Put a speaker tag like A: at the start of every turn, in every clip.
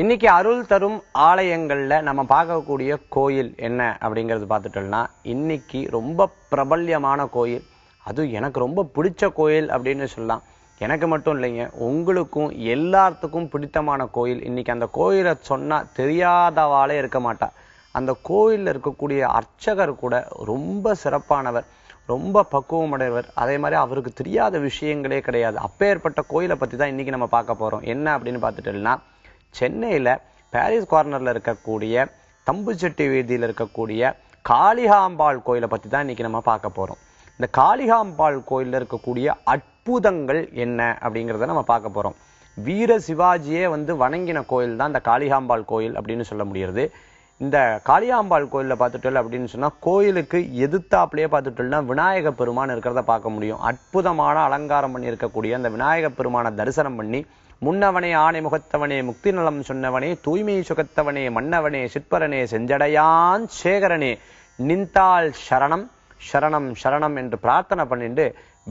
A: இன்னைக்கு அருள் தரும் ஆலயங்களில் நம்ம பார்க்கக்கூடிய கோயில் என்ன அப்படிங்கிறது பார்த்துட்டோம்னா இன்னைக்கு ரொம்ப பிரபல்யமான கோயில். அதுவும் எனக்கு ரொம்ப பிடிச்ச கோயில் அப்படின்னு சொல்லலாம். எனக்கு மட்டும் இல்லைங்க உங்களுக்கும் எல்லாத்துக்கும் பிடித்தமான கோயில். இன்னைக்கு அந்த கோயிலை சொன்னால் தெரியாதவாளே இருக்க மாட்டா. அந்த கோயிலில் இருக்கக்கூடிய அர்ச்சகர் கூட ரொம்ப சிறப்பானவர் ரொம்ப பக்குவமடைவர் அதே மாதிரி அவருக்கு தெரியாத விஷயங்களே கிடையாது. அப்பேற்பட்ட கோயிலை பற்றி தான் இன்றைக்கி நம்ம பார்க்க போகிறோம் என்ன அப்படின்னு பார்த்துட்டோம்னா சென்னையில் பாரிஸ் கார்னரில் இருக்கக்கூடிய தம்புச்செட்டி வீதியில் இருக்கக்கூடிய காளிகாம்பாள் கோயிலை பற்றி தான் இன்னைக்கு நம்ம பார்க்க போகிறோம் இந்த காளிகாம்பாள் கோயிலில் இருக்கக்கூடிய அற்புதங்கள் என்ன அப்படிங்கிறத நம்ம பார்க்க போகிறோம் வீர சிவாஜியே வந்து வணங்கின கோயில் தான் இந்த காளிகாம்பாள் கோயில் அப்படின்னு சொல்ல முடியுது இந்த காளியாம்பாள் கோயிலில் பார்த்துட்டோம் அப்படின்னு சொன்னால் கோயிலுக்கு எதிர்த்தாப்புலேயே பார்த்துட்டோம்னா விநாயக பெருமான் இருக்கிறத பார்க்க முடியும். அற்புதமான அலங்காரம் பண்ணி இருக்கக்கூடிய அந்த விநாயக பெருமானை தரிசனம் பண்ணி முன்னவனே ஆணை முகத்தவனே முக்தி நலம் சொன்னவனே தூய்மை சுகத்தவனே மன்னவனே சிற்பரனே செஞ்சடையான் சேகரனே நின்தாள் சரணம் சரணம் சரணம் என்று பிரார்த்தனை பண்ணிட்டு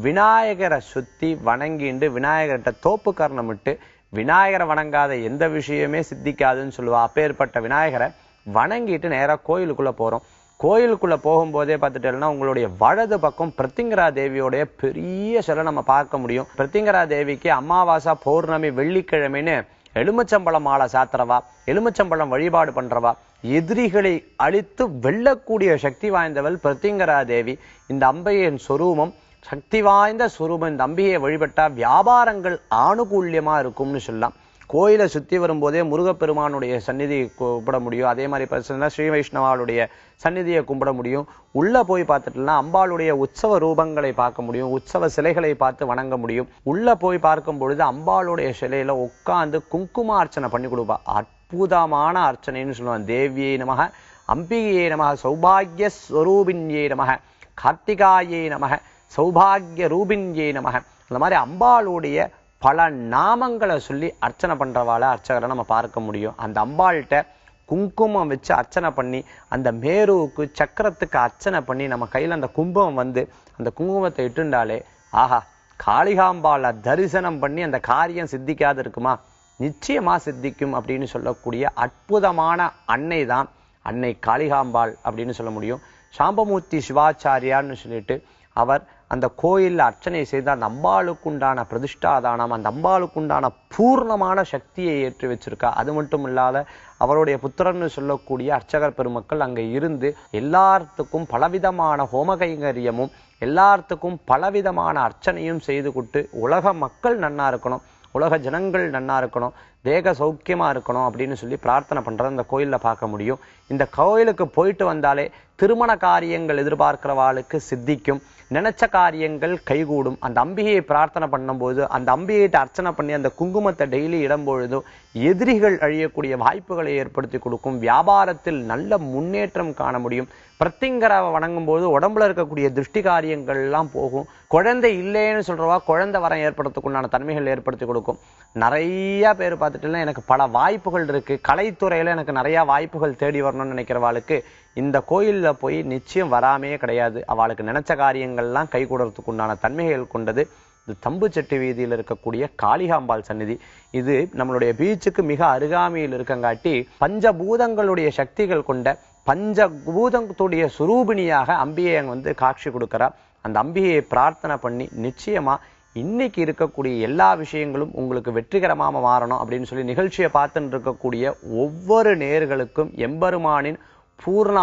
A: விநாயகரை சுத்தி வணங்கிண்டு விநாயகர்கிட்ட தோப்பு கர்ணம் விட்டு விநாயகரை வணங்காத எந்த விஷயமே சித்திக்காதுன்னு சொல்லுவா. அப்பேற்பட்ட விநாயகரை வணங்கிட்டு நேரா கோயிலுக்குள்ள போறோம். கோயிலுக்குள்ளே போகும்போதே பார்த்துட்டேன்னா உங்களுடைய வலது பக்கம் பிரத்திங்கரா தேவியோடைய பெரிய சிலை நம்ம பார்க்க முடியும். பிரத்திங்கரா தேவிக்கு அமாவாசை பௌர்ணமி வெள்ளிக்கிழமைன்னு எலுமிச்சம்பழம் மாலை சாத்திரவா எலுமிச்சம்பழம் வழிபாடு பண்றவா எதிரிகளை அழித்து வெல்லக்கூடிய சக்தி வாய்ந்தவள் பிரத்திங்கரா தேவி. இந்த அம்பையின் சொரூபம் சக்தி வாய்ந்த சுரூபம். இந்த அம்பிகையை வழிபட்டால் வியாபாரங்கள் ஆணுகூல்யமாக இருக்கும்னு சொல்லலாம். கோயிலை சுற்றி வரும்போதே முருகப்பெருமானுடைய சந்நிதியை கும்பிட முடியும். அதே மாதிரி பார்த்தீங்கன்னா ஸ்ரீ வைஷ்ணவாளுடைய சந்நிதியை கும்பிட முடியும். உள்ளே போய் பார்த்துட்டுனா அம்பாளுடைய உற்சவ ரூபங்களை பார்க்க முடியும். உற்சவ சிலைகளை பார்த்து வணங்க முடியும். உள்ளே போய் பார்க்கும் பொழுது அம்பாளுடைய சிலையில் உட்காந்து குங்கும அர்ச்சனை பண்ணி கொடுப்பா. அற்புதமான அர்ச்சனைன்னு சொல்லுவாங்க. தேவியை நமக அம்பிகையை நமக சௌபாகிய ஸ்வரூபின்யே நமக கார்த்திகாயே நமக சௌபாகிய ரூபின்யே நமக. அந்த மாதிரி அம்பாளுடைய பல நாமங்களை சொல்லி அர்ச்சனை பண்றவாள அர்ச்சகரை நம்ம பார்க்க முடியும். அந்த அம்பாள்கிட்ட குங்குமம் வச்சு அர்ச்சனை பண்ணி அந்த மேருவுக்கு சக்கரத்துக்கு அர்ச்சனை பண்ணி நம்ம கையில் அந்த குங்குமம் வந்து அந்த குங்குமத்தை இட்டுண்டாலே ஆஹா காளிகாம்பாளை தரிசனம் பண்ணி அந்த காரியம் சித்திக்காது இருக்குமா? நிச்சயமாக சித்திக்கும் அப்படின்னு சொல்லக்கூடிய அற்புதமான அன்னை தான் அன்னை காளிகாம்பாள் அப்படின்னு சொல்ல முடியும். சாம்பமூர்த்தி சிவாச்சாரியான்னு சொல்லிட்டு அவர் அந்த கோயிலில் அர்ச்சனை செய்து அந்த அம்பாளுக்குண்டான பிரதிஷ்டாதானம் அந்த அம்பாளுக்குண்டான பூர்ணமான சக்தியை ஏற்றி வச்சிருக்கா. அது மட்டும் இல்லாத அவருடைய புத்திரன்னு சொல்லக்கூடிய அர்ச்சகர் பெருமக்கள் அங்கே இருந்து எல்லாத்துக்கும் பலவிதமான ஹோமகைங்கரியமும் எல்லாத்துக்கும் பலவிதமான அர்ச்சனையும் செய்து கொடுத்து உலக மக்கள் நன்னா இருக்கணும் உலக ஜனங்கள் நன்னா இருக்கணும். தேக சௌக்கியமா இருக்கணும் அப்படின்னு சொல்லி பிரார்த்தனை பண்றத இந்த கோயில்ல பார்க்க முடியும். இந்த கோயிலுக்கு போயிட்டு வந்தாலே திருமண காரியங்கள் எதிர்பார்க்கிறவாளுக்கு சித்திக்கும். நினைச்ச காரியங்கள் கைகூடும். அந்த அம்பிகையை பிரார்த்தனை பண்ணும்போது அந்த அம்பிகையிட்ட அர்ச்சனை பண்ணி அந்த குங்குமத்தை டெய்லி இடம்பொழுதும் எதிரிகள் அழியக்கூடிய வாய்ப்புகளை ஏற்படுத்தி கொடுக்கும். வியாபாரத்தில் நல்ல முன்னேற்றம் காண முடியும். பிரத்திங்கரை வணங்கும் போது உடம்புல இருக்கக்கூடிய திருஷ்டி காரியங்கள் எல்லாம் போகும். குழந்தை இல்லைன்னு சொல்றவா குழந்தை வரம் ஏற்படுத்தக்குண்டான தன்மைகள் ஏற்படுத்தி கொடுக்கும். நிறைய பேர் பார்த்துட்டுலாம் எனக்கு பல வாய்ப்புகள் இருக்குது கலைத்துறையில் எனக்கு நிறையா வாய்ப்புகள் தேடி வரணும்னு நினைக்கிறவாளுக்கு இந்த கோயிலில் போய் நிச்சயம் வராமே கிடையாது. அவளுக்கு நினச்ச காரியங்கள்லாம் கை உண்டான தன்மைகள் கொண்டது இது தம்புச்செட்டி வீதியில் இருக்கக்கூடிய காளிகாம்பாள் சந்நிதி. இது நம்மளுடைய பீச்சுக்கு மிக அருகாமையில் இருக்கங்காட்டி பஞ்சபூதங்களுடைய சக்திகள் கொண்ட பஞ்சபூதத்துடைய சுரூபிணியாக அம்பியை அங்கே வந்து காட்சி கொடுக்குறா. அந்த அம்பிகையை பிரார்த்தனை பண்ணி நிச்சயமாக இன்னைக்கு இருக்கக்கூடிய எல்லா விஷயங்களும் உங்களுக்கு வெற்றிகரமாக மாறணும் அப்படின்னு சொல்லி நிகழ்ச்சியை பார்த்துட்டு இருக்கக்கூடிய ஒவ்வொரு நேர்களுக்கும் எம்பெருமானின் பூர்ணமான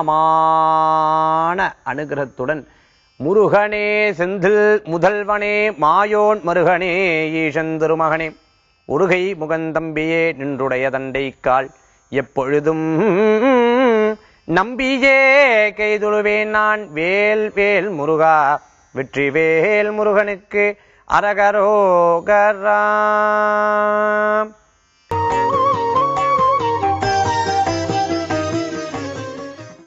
A: அனுகிரகத்துடன் முருகனே செந்தில் முதல்வனே மாயோன் மருகனே ஈசன் திருமகனே உருகை முகந்தம்பியே நின்றுடைய தண்டைக்கால் எப்பொழுதும் நம்பியே கைதுழுவேன் நான் வேல் வேல் முருகா வெற்றி வேல் முருகனுக்கு அரகரோகரா